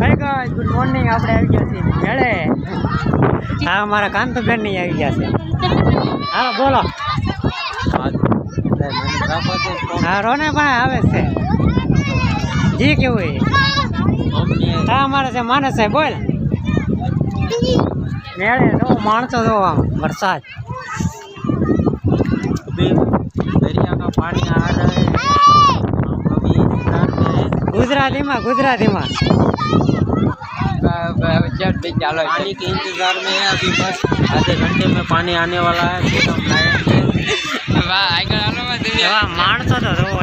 Hi guys good morning આપણે આવી ગયા છીએ મેળે. હા અમારા કાંતબેનની આવી ગયા છે. હા, બોલો. હા, રોને ભાઈ આવે છે. જી કેવું હા, અમારે છે, માનસ સાહેબ બોલ. મેળે જો માણસો જો આમ વરસાદ. દરિયાનો પાણી આ में है ગુજરાતીમાં ગુજરાતીમાં पानी के इंतजार में है अभी बस आधे घंटे में पानी आने वाला है फिर हम लाएंगे એવા માણસો તો જોવો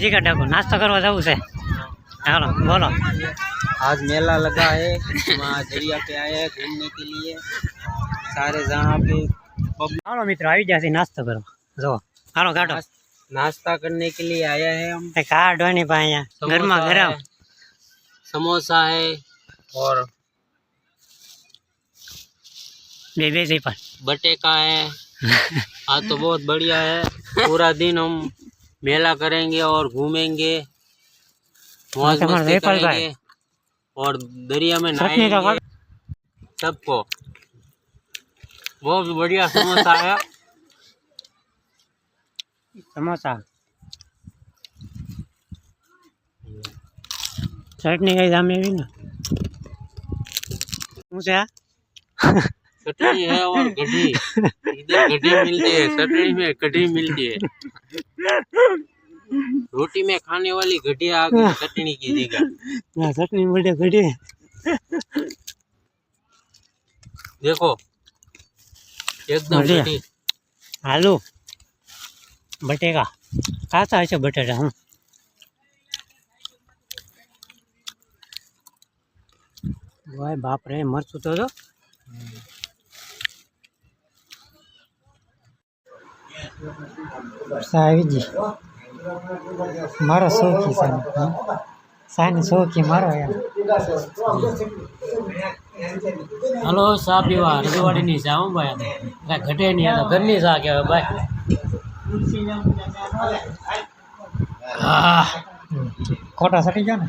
जी गड्ढा को नाश्ता करवा जाऊँ उसे? हेलो बोलो। आज मेला लगा है वहाँ झरिया पे आए हैं घूमने के लिए। सारे जहाँ पे हेलो मित्र आई जैसे नाश्ता करो। जो हेलो गाटो नाश्ता करने के लिए आया है हम। काटो नहीं पाए गर्मा गर्म समोसा है और बेबे पर बटे का है। आज तो बहुत बढ़िया है। पूरा दिन हम मेला करेंगे और घूमेंगे हाँ, तो और दरिया में नहाएँगे। सबको। बहुत बढ़िया समोसा आया। समोसा। चटनी का एग्ज़ाम में भी ना। मुझे कटरी है और गड्ढी। इधर गड्ढी मिलती है कटरी में कटरी मिलती है। रोटी में खाने वाली गड्ढी आ गई चटनी की जगह। चटनी बढ़िया गड्ढी। देखो एकदम आलू बटेगा का था ऐसे अच्छा बटेटा हम। भाई बाप रे मर सुतो तो। આવી મારો શોખી સાની? સાની શોખી મારો એમ. હલો સા પીવા રજવાડીની સા હું ભાઈ કાંઈ ઘટે નહીં આ ઘરની સા કહેવાય ભાઈ. હા. ખોટા સટી ગયો ને?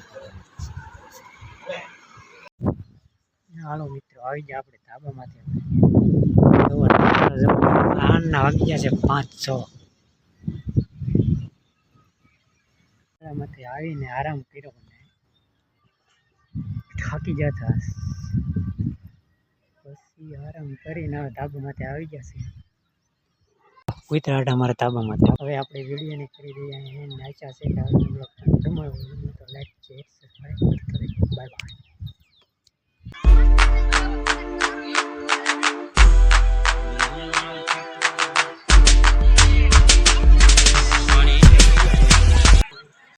હાલો મિત્રો આવી ગયા આપણે ધાબામાંથી. આના વાગી ગયા છે પાંચ છ ધાબામાંથી આવીને આરામ કર્યો મને. થાકી હતા પછી આરામ કરીને હવે ધાબામાંથી આવી ગયા છે કુતરાટ અમારા ધાબામાંથી. હવે આપણે વિડીયોને કરી રહ્યા છીએ નાચ્યા છે કે હવે બ્લોગ તો લાઈક છે સબસ્ક્રાઈબ બાય બાય